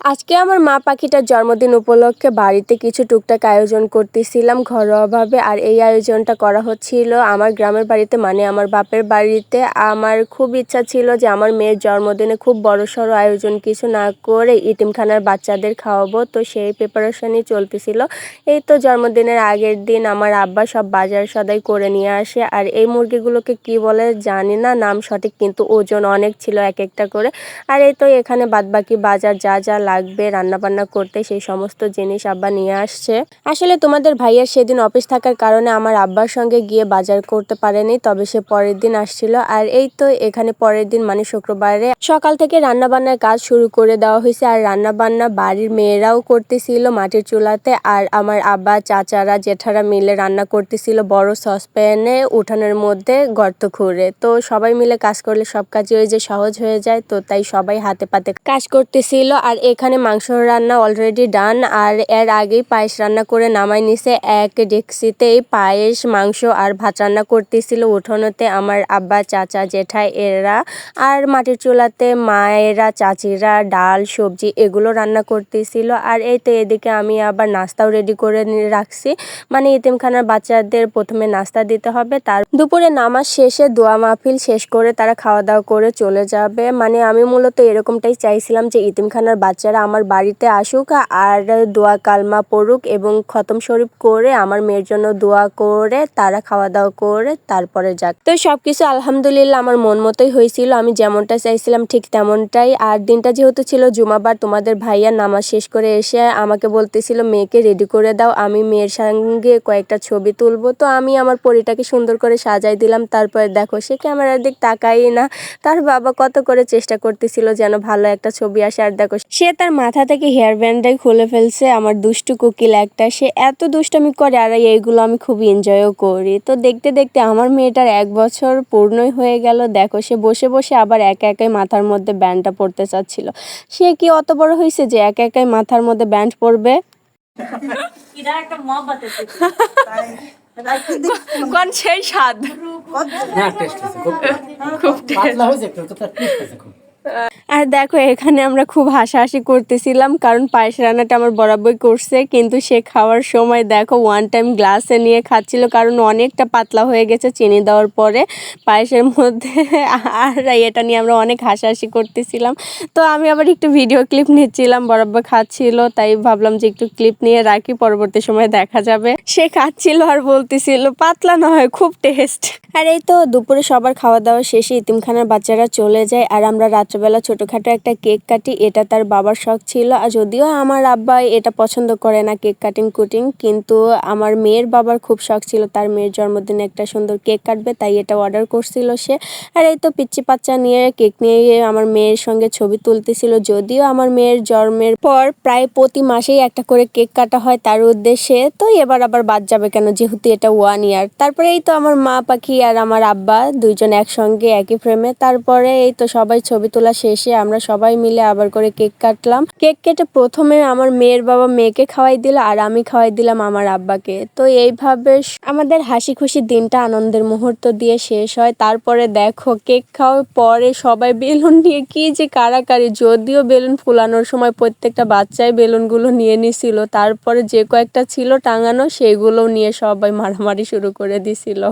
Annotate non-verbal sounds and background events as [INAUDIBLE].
আজকে আমার মা পাখিটার জন্মদিন উপলক্ষে বাড়িতে কিছু টুকটাক আয়োজন করতেছিলাম ঘরোয়াভাবে আর এই আয়োজনটা করা হচ্ছিল আমার গ্রামের বাড়িতে মানে আমার বাপের বাড়িতে। আমার খুব ইচ্ছা ছিল যে আমার মেয়ের জন্মদিনে খুব বড় সড়ো আয়োজন কিছু না করে ইটিমখানার বাচ্চাদের খাওয়াবো। তো সেই প্রিপারেশনই চলতেছিল। এই তো জন্মদিনের আগের দিন আমার আব্বা সব বাজার সদাই করে নিয়ে আসে। আর এই মুরগিগুলোকে কি বলে জানি না, নাম সঠিক কিন্তু ওজন অনেক ছিল এক একটা করে। আর এই তো এখানে বাদবাকি বাজার যা যা লাগবে রান্নাবান্না করতে, সেই সমস্ত জিনিস আব্বা নিয়ে আসছে। আসলে তোমাদের ভাইয়ের সেদিন অফিস থাকার কারণে আমার আব্বার সঙ্গে গিয়ে বাজার করতে পারেনি, তবে সে পরের দিন আসছিল। আর এই তো এখানে পরের দিন মানে শুক্রবারে সকাল থেকে রান্না রান্নাবান্নার কাজ শুরু করে দেওয়া হয়েছে। আর রান্নাবান্না বাড়ির মেয়েরাও করতেছিল মাটির চুলাতে, আর আমার আব্বা, চাচারা, জেঠারা মিলে রান্না করতেছিল বড় সসপ্যানে উঠানের মধ্যে গর্ত খুঁড়ে। তো সবাই মিলে কাজ করলে সব কাজই ওই যে সহজ হয়ে যায়, তো তাই সবাই হাতে পাতে কাজ করতেছিল। আর এখানে মাংস রান্না অলরেডি ডান আর এর আগেই পায়েস রান্না করে নামাই নিছে। এক ডেক্সিতেই পায়েস, মাংস আর ভাত রান্না করতেছিল উঠোনতে আমার আব্বা, চাচা, জেঠাই, এরা আর মাটির চুলাতে মায়েরা, চাচিরা, ডাল, সবজি এগুলো রান্না করতেছিল। আর এই তো এদিকে আমি আবার নাস্তাও রেডি করে রাখছি। মানে ইতিমখানার বাচ্চাদের প্রথমে নাস্তা দিতে হবে, তার দুপুরে নামাজ শেষে দোয়া মাহফিল শেষ করে তারা খাওয়া দাওয়া করে চলে যাবে। মানে আমি মূলত এরকমটাই চাইছিলাম যে ইতিমখানার বাচ্চারা আমার বাড়িতে আসুক আর দোয়া কালমা পড়ুক এবং খতম শরীফ করে আমার মেয়ের জন্য দোয়া করে, তারা খাওয়া দাওয়া করে, তারপরে যাক। তো সবকিছু আলহামদুলিল্লাহ আমার মন মতোই হয়েছিল। আমি যেমনটা চাইছিলাম ঠিক তেমনটাই। আর দিনটা যেহেতু ছিল জুমাবার, তোমাদের ভাইয়া নামাজ শেষ করে এসে আমাকে বলতেছিল, মেয়েকে রেডি করে দাও। আমি মেয়ের সঙ্গে কয়েকটা ছবি তুলবো। তো আমি আমার পরিটাকে সুন্দর করে সাজাই দিলাম। তারপরে দেখো, সে ক্যামেরার দিক তাকাই না। তার বাবা কত করে চেষ্টা করতেছিল যেন ভালো একটা ছবি আসে। আর দেখো, সে তার মাথা থেকে হেয়ার ব্যান্ডটাই খুলে ফেলছে আমার দুষ্টু কোকিল একটা সে এত দুষ্টামি করে আর এইগুলো আমি খুব এনজয়ও করি। তো দেখতে দেখতে আমার মেয়েটার এক বছর পূর্ণই হয়ে গেল। দেখো সে বসে বসে আবার একা একাই মাথার মধ্যে ব্যান্ডটা পড়তে চাচ্ছিল। সে কি অত বড় হয়েছে যে একা একাই মাথার মধ্যে ব্যান্ড পড়বে? এরা একটা মহব্বত আছে কোন সেই স্বাদ? না টেস্ট আছে খুব। আর দেখো, এখানে আমরা খুব হাসাহাসি করতেছিলাম, কারণ পায়েস রান্নাটা আমার বরাবরই করছে, কিন্তু সে খাওয়ার সময় দেখো ওয়ান টাইম গ্লাসে নিয়ে খাচ্ছিল, কারণ অনেকটা পাতলা হয়ে গেছে চিনি দেওয়ার পরে পায়েসের মধ্যে। [LAUGHS] আর এটা নিয়ে আমরা অনেক হাসাহাসি করতেছিলাম। তো আমি আবার একটু ভিডিও ক্লিপ নিচ্ছিলাম, বরাবর খাচ্ছিল, তাই ভাবলাম যে একটু ক্লিপ নিয়ে রাখি, পরবর্তী সময় দেখা যাবে। সে খাচ্ছিল আর বলতেছিল, পাতলা নয় খুব টেস্ট আর এই তো দুপুরে সবার খাওয়া দাওয়া শেষে ইতিমখানার বাচ্চারা চলে যায়, আর আমরা রাত্রেবেলা ছোটোখাটো একটা কেক কাটি, এটা তার বাবার শখ ছিল। আর যদিও আমার আব্বা এটা পছন্দ করে না, কেক কাটিং, কুটিং, কিন্তু আমার মেয়ের বাবার খুব শখ ছিল। তার মেয়ের জন্মদিনে একটা সুন্দর কেক কাটবে, তাই এটা অর্ডার করছিল সে। আর এই তো পিচ্চি পাচ্চা নিয়ে কেক নিয়ে আমার মেয়ের সঙ্গে ছবি তুলতেছিল। যদিও আমার মেয়ের জন্মের পর প্রায় প্রতি মাসেই একটা করে কেক কাটা হয় তার উদ্দেশ্যে, তো এবার আবার বাদ যাবে কেন? যেহেতু এটা ওয়ান ইয়ার তারপরে এই তো আমার মা, পাখি আর আমার আব্বা দুইজন একসঙ্গে, একই ফ্রেমে তারপরে এই তো সবাই ছবি তোলা শেষে আমরা সবাই মিলে আবার করে কেক কাটলাম। কেক কেটে প্রথমে আমার মেয়ের বাবা মেয়েকে খাওয়াই দিল আর আমি খাওয়াই দিলাম আমার আব্বাকে। তো এইভাবে আমাদের হাসি খুশি দিনটা আনন্দের মুহূর্ত দিয়ে শেষ হয়। তারপরে দেখো, কেক খাওয়ার পরে সবাই বেলুন নিয়ে কি যে কারাকারি যদিও বেলুন ফুলানোর সময় প্রত্যেকটা বাচ্চাই বেলুনগুলো নিয়ে নিছিল। তারপরে যে কয়েকটা ছিল টাঙানো সেগুলো নিয়ে সবাই মারামারি শুরু করে দিছিল।